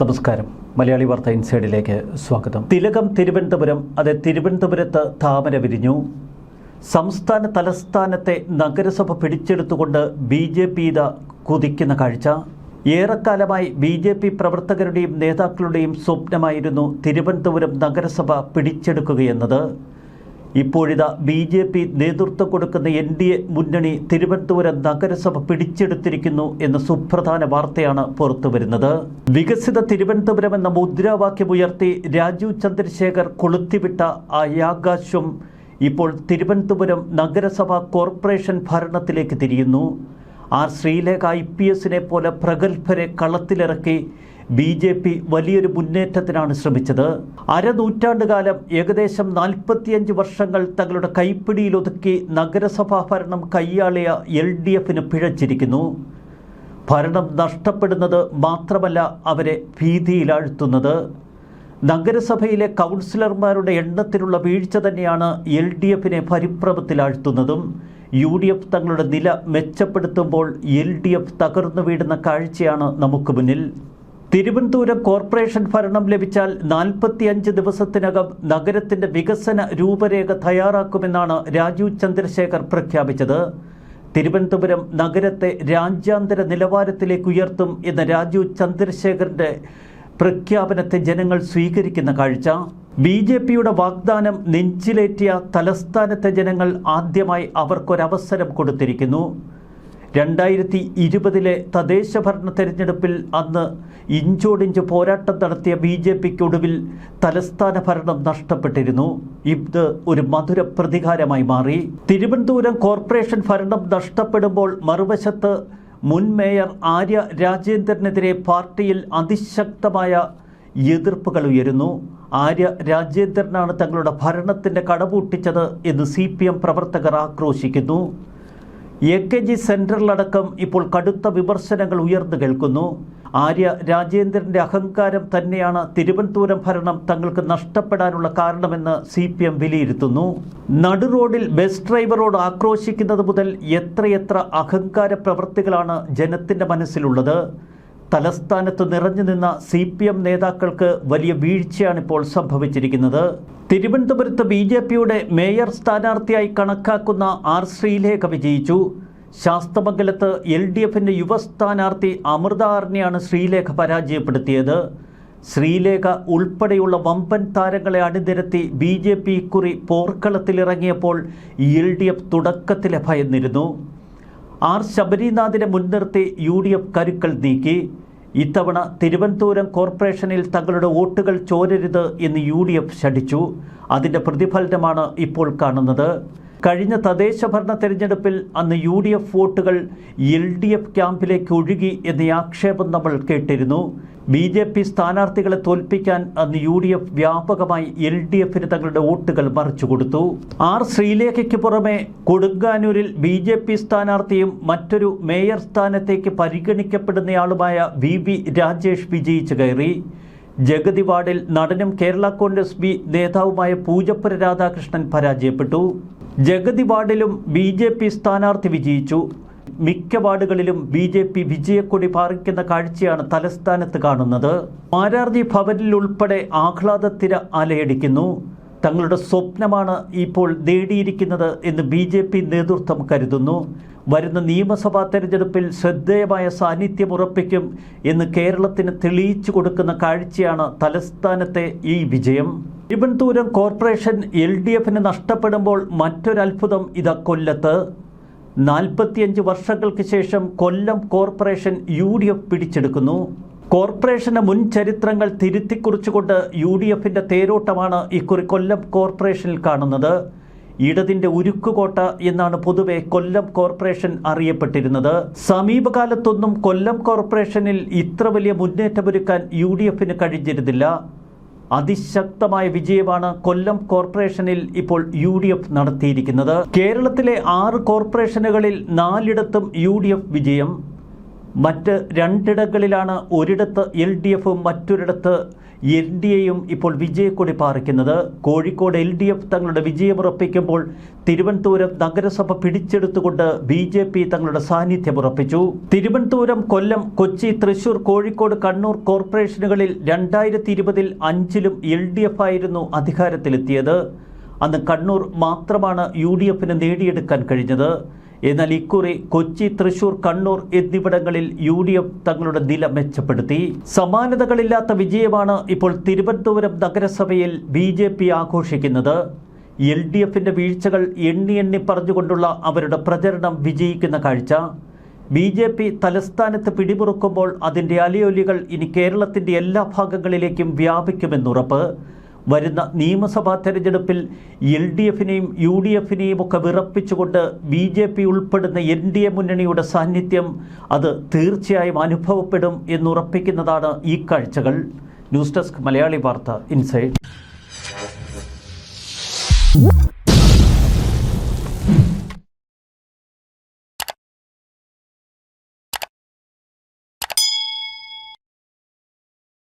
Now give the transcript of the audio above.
നമസ്കാരം. മലയാളി വാർത്ത ഇൻസൈഡിലേക്ക് സ്വാഗതം. തിലകം തിരുവനന്തപുരം അത് തിരുവനന്തപുരത്ത് താമര വിരിഞ്ഞു. സംസ്ഥാന തലസ്ഥാനത്തെ നഗരസഭ പിടിച്ചെടുത്തുകൊണ്ട് ബി ജെ പി ഇത കുതിക്കുന്ന കാഴ്ച. ഏറെക്കാലമായി ബി ജെ പി പ്രവർത്തകരുടെയും നേതാക്കളുടെയും സ്വപ്നമായിരുന്നു തിരുവനന്തപുരം നഗരസഭ പിടിച്ചെടുക്കുകയെന്നത്. ഇപ്പോഴിതാ ബി ജെ പി നേതൃത്വം കൊടുക്കുന്ന എൻ ഡി എ മുന്നണി തിരുവനന്തപുരം നഗരസഭ പിടിച്ചെടുത്തിരിക്കുന്നു എന്ന സുപ്രധാന വാർത്തയാണ് പുറത്തുവരുന്നത്. വികസിത തിരുവനന്തപുരം എന്ന മുദ്രാവാക്യമുയർത്തി രാജീവ് ചന്ദ്രശേഖർ കൊളുത്തിവിട്ട ആ യാകാശം ഇപ്പോൾ തിരുവനന്തപുരം നഗരസഭ കോർപ്പറേഷൻ ഭരണത്തിലേക്ക് തിരിയുന്നു. ആർ ശ്രീലേഖ ഐ പി എസിനെ പോലെ പ്രഗത്ഭരെ കളത്തിലിറക്കി ബി ജെ പി വലിയൊരു മുന്നേറ്റത്തിനാണ് ശ്രമിച്ചത്. അരനൂറ്റാണ്ടുകാലം ഏകദേശം നാൽപ്പത്തിയഞ്ച് വർഷങ്ങൾ തങ്ങളുടെ കൈപ്പിടിയിലൊതുക്കി നഗരസഭാ ഭരണം കൈയാളിയ എൽ ഡി എഫിന് പിഴച്ചിരിക്കുന്നു. ഭരണം നഷ്ടപ്പെടുന്നത് മാത്രമല്ല അവരെ ഭീതിയിലാഴ്ത്തുന്നത്. നഗരസഭയിലെ കൗൺസിലർമാരുടെ എണ്ണത്തിലുള്ള വീഴ്ച തന്നെയാണ് എൽ ഡി എഫിനെ പരിഭ്രമത്തിലാഴ്ത്തുന്നതും. യു ഡി എഫ് തങ്ങളുടെ നില മെച്ചപ്പെടുത്തുമ്പോൾ എൽ ഡി എഫ് തകർന്നു വീടുന്ന കാഴ്ചയാണ് നമുക്ക് മുന്നിൽ. തിരുവനന്തപുരം കോർപ്പറേഷൻ ഭരണം ലഭിച്ചാൽ നാൽപ്പത്തിയഞ്ച് ദിവസത്തിനകം നഗരത്തിന്റെ വികസന രൂപരേഖ തയ്യാറാക്കുമെന്നാണ് രാജീവ് ചന്ദ്രശേഖർ പ്രഖ്യാപിച്ചത്. തിരുവനന്തപുരം നഗരത്തെ രാജ്യാന്തര നിലവാരത്തിലേക്ക് ഉയർത്തും എന്ന രാജീവ് ചന്ദ്രശേഖറിന്റെ പ്രഖ്യാപനത്തെ ജനങ്ങൾ സ്വീകരിക്കുന്ന കാഴ്ച. ബി ജെ പിയുടെ വാഗ്ദാനം നെഞ്ചിലേറ്റിയ തലസ്ഥാനത്തെ ജനങ്ങൾ ആദ്യമായി അവർക്കൊരവസരം കൊടുത്തിരിക്കുന്നു. രണ്ടായിരത്തി ഇരുപതിലെ തദ്ദേശ ഭരണ തെരഞ്ഞെടുപ്പിൽ അന്ന് ഇഞ്ചോടിഞ്ച് പോരാട്ടം നടത്തിയ ബി ജെ പിക്കൊടുവിൽ തലസ്ഥാന ഭരണം നഷ്ടപ്പെട്ടിരുന്നു. ഇത് ഒരു മധുര പ്രതികാരമായി മാറി. തിരുവനന്തപുരം കോർപ്പറേഷൻ ഭരണം നഷ്ടപ്പെടുമ്പോൾ മറുവശത്ത് മുൻ മേയർ ആര്യ രാജേന്ദ്രനെതിരെ പാർട്ടിയിൽ അതിശക്തമായ എതിർപ്പുകൾ ഉയരുന്നു. ആര്യ രാജേന്ദ്രനാണ് തങ്ങളുടെ ഭരണത്തിന്റെ കടപൂട്ടിച്ചത് എന്ന് സി പി എം പ്രവർത്തകർ ആക്രോശിക്കുന്നു. എ കെ ജി സെന്ററിലടക്കം ഇപ്പോൾ കടുത്ത വിമർശനങ്ങൾ ഉയർന്നു കേൾക്കുന്നു. ആര്യ രാജേന്ദ്രന്റെ അഹങ്കാരം തന്നെയാണ് തിരുവനന്തപുരം ഭരണം തങ്ങൾക്ക് നഷ്ടപ്പെടാനുള്ള കാരണമെന്ന് സി പി എം വിലയിരുത്തുന്നു. നടുറോഡിൽ ബസ് ഡ്രൈവറോട് ആക്രോശിക്കുന്നത് മുതൽ എത്രയെത്ര അഹങ്കാര പ്രവൃത്തികളാണ് ജനത്തിന്റെ മനസ്സിലുള്ളത്. തലസ്ഥാനത്ത് നിറഞ്ഞു നിന്ന സി പി എം നേതാക്കൾക്ക് വലിയ വീഴ്ചയാണ് ഇപ്പോൾ സംഭവിച്ചിരിക്കുന്നത്. തിരുവനന്തപുരത്ത് ബി ജെ പിയുടെ മേയർ സ്ഥാനാർത്ഥിയായി കണക്കാക്കുന്ന ആർ ശ്രീലേഖ വിജയിച്ചു. ശാസ്തമംഗലത്ത് എൽ ഡി എഫിന്റെ യുവ സ്ഥാനാർത്ഥി അമൃത ആറിനെയാണ് ശ്രീലേഖ പരാജയപ്പെടുത്തിയത്. ശ്രീലേഖ ഉൾപ്പെടെയുള്ള വമ്പൻ താരങ്ങളെ അണിനിരത്തി ബി ജെ പി ഇക്കുറി പോർക്കളത്തിലിറങ്ങിയപ്പോൾ എൽ ഡി എഫ് തുടക്കത്തിലെ ഭയന്നിരുന്നു. ആർ ശബരിനാഥിനെ മുൻനിർത്തി യു ഡി എഫ് കരുക്കൾ നീക്കി. ഇത്തവണ തിരുവനന്തപുരം കോർപ്പറേഷനിൽ തങ്ങളുടെ വോട്ടുകൾ ചോരരുത് എന്ന് യു ഡി എഫ് ശഠിച്ചു. അതിന്റെ പ്രതിഫലനമാണ് ഇപ്പോൾ കാണുന്നത്. കഴിഞ്ഞ തദ്ദേശ ഭരണ തെരഞ്ഞെടുപ്പിൽ അന്ന് യു ഡി എഫ് വോട്ടുകൾ എൽ ഡി എഫ് ക്യാമ്പിലേക്ക് ഒഴുകി എന്ന ആക്ഷേപം നമ്മൾ കേട്ടിരുന്നു. ബി ജെ പി സ്ഥാനാർത്ഥികളെ തോൽപ്പിക്കാൻ അന്ന് യു ഡി എഫ് വ്യാപകമായി എൽ ഡി എഫിന് തങ്ങളുടെ വോട്ടുകൾ മറിച്ചു കൊടുത്തു. ആർ ശ്രീലേഖയ്ക്ക് പുറമെ കൊടുങ്ങാനൂരിൽ ബി ജെ പി സ്ഥാനാർത്ഥിയും മറ്റൊരു മേയർ സ്ഥാനത്തേക്ക് പരിഗണിക്കപ്പെടുന്നയാളുമായ വി വി രാജേഷ് വിജയിച്ചു കയറി. ജഗതി വാർഡിൽ നടനും കേരള കോൺഗ്രസ് ബി നേതാവുമായ പൂജപ്പുര രാധാകൃഷ്ണൻ പരാജയപ്പെട്ടു. ജഗതി വാർഡിലും ബി ജെ പി സ്ഥാനാർത്ഥി വിജയിച്ചു. മിക്ക വാർഡുകളിലും ബി ജെ പി വിജയക്കൊടി പാറിക്കുന്ന കാഴ്ചയാണ് തലസ്ഥാനത്ത് കാണുന്നത്. മാരാർജി ഭവനിൽ ഉൾപ്പെടെ ആഹ്ലാദത്തിര അലയടിക്കുന്നു. തങ്ങളുടെ സ്വപ്നമാണ് ഇപ്പോൾ നേടിയിരിക്കുന്നത് എന്ന് ബി ജെ പി നേതൃത്വം കരുതുന്നു. വരുന്ന നിയമസഭാ തെരഞ്ഞെടുപ്പിൽ ശ്രദ്ധേയമായ സാന്നിധ്യം ഉറപ്പിക്കും എന്ന് കേരളത്തിന് തെളിയിച്ചു കൊടുക്കുന്ന കാഴ്ചയാണ് തലസ്ഥാനത്തെ ഈ വിജയം. തിരുവനന്തപുരം കോർപ്പറേഷൻ എൽ ഡി എഫിന് നഷ്ടപ്പെടുമ്പോൾ മറ്റൊരത്ഭുതം ഇതാ കൊല്ലത്ത്. നാൽപ്പത്തിയഞ്ച് വർഷങ്ങൾക്ക് ശേഷം Kollam corporation U D F പിടിച്ചെടുക്കുന്നു. കോർപ്പറേഷന്റെ മുൻ ചരിത്രങ്ങൾ തിരുത്തിക്കുറിച്ചുകൊണ്ട് യു ഡി എഫിന്റെ തേരോട്ടമാണ് ഇക്കുറി കൊല്ലം കോർപ്പറേഷനിൽ കാണുന്നത്. ഇടതിന്റെ ഉരുക്കുകോട്ട എന്നാണ് പൊതുവെ കൊല്ലം കോർപ്പറേഷൻ അറിയപ്പെട്ടിരുന്നത്. സമീപകാലത്തൊന്നും കൊല്ലം കോർപ്പറേഷനിൽ ഇത്ര വലിയ മുന്നേറ്റമൊരുക്കാൻ യു ഡി എഫിന് കഴിഞ്ഞിരുന്നില്ല. അതിശക്തമായ വിജയമാണ് കൊല്ലം കോർപ്പറേഷനിൽ ഇപ്പോൾ യു ഡി എഫ് നടത്തിയിരിക്കുന്നത്. കേരളത്തിലെ ആറ് കോർപ്പറേഷനുകളിൽ നാലിടത്തും യു ഡി എഫ് വിജയം. മറ്റ് രണ്ടിടങ്ങളിലാണ് ഒരിടത്ത് എൽ ഡി എഫും മറ്റൊരിടത്ത് എൻ ഡി എയും ഇപ്പോൾ വിജയക്കൊടി പാറിക്കുന്നത്. കോഴിക്കോട് എൽ ഡി എഫ് തങ്ങളുടെ വിജയമുറപ്പിക്കുമ്പോൾ തിരുവനന്തപുരം നഗരസഭ പിടിച്ചെടുത്തുകൊണ്ട് ബി ജെ പി തങ്ങളുടെ സാന്നിധ്യം ഉറപ്പിച്ചു തിരുവനന്തപുരം കൊല്ലം കൊച്ചി തൃശൂർ കോഴിക്കോട് കണ്ണൂർ കോർപ്പറേഷനുകളിൽ രണ്ടായിരത്തി ഇരുപതിൽ അഞ്ചിലും എൽ ഡി എഫ് ആയിരുന്നു അധികാരത്തിലെത്തിയത്. അന്ന് കണ്ണൂർ മാത്രമാണ് യു ഡി എഫിന് നേടിയെടുക്കാൻ കഴിഞ്ഞത്. എന്നാൽ ഇക്കുറി കൊച്ചി തൃശൂർ കണ്ണൂർ എന്നിവിടങ്ങളിൽ യു ഡി എഫ് തങ്ങളുടെ നില മെച്ചപ്പെടുത്തി. സമാനതകളില്ലാത്ത വിജയമാണ് ഇപ്പോൾ തിരുവനന്തപുരം നഗരസഭയിൽ ബി ജെ പി ആഘോഷിക്കുന്നത്. എൽ ഡി എഫിന്റെ വീഴ്ചകൾ എണ്ണി എണ്ണി പറഞ്ഞുകൊണ്ടുള്ള അവരുടെ പ്രചരണം വിജയിക്കുന്ന കാഴ്ച. ബി ജെ പി തലസ്ഥാനത്ത് പിടിമുറുക്കുമ്പോൾ അതിന്റെ അലയൊലികൾ ഇനി കേരളത്തിന്റെ എല്ലാ ഭാഗങ്ങളിലേക്കും വ്യാപിക്കുമെന്നുറപ്പ്. വരുന്ന നിയമസഭാ തെരഞ്ഞെടുപ്പിൽ എൽ ഡി എഫിനെയും യു ഡി എഫിനെയും ഒക്കെ വിറപ്പിച്ചുകൊണ്ട് ബി ജെ പി ഉൾപ്പെടുന്ന എൻ ഡി എ മുന്നണിയുടെ സാന്നിധ്യം അത് തീർച്ചയായും അനുഭവപ്പെടും എന്നുറപ്പിക്കുന്നതാണ് ഈ കാഴ്ചകൾ. ന്യൂസ് ഡെസ്ക് മലയാളി വാർത്ത ഇൻസൈഡ്.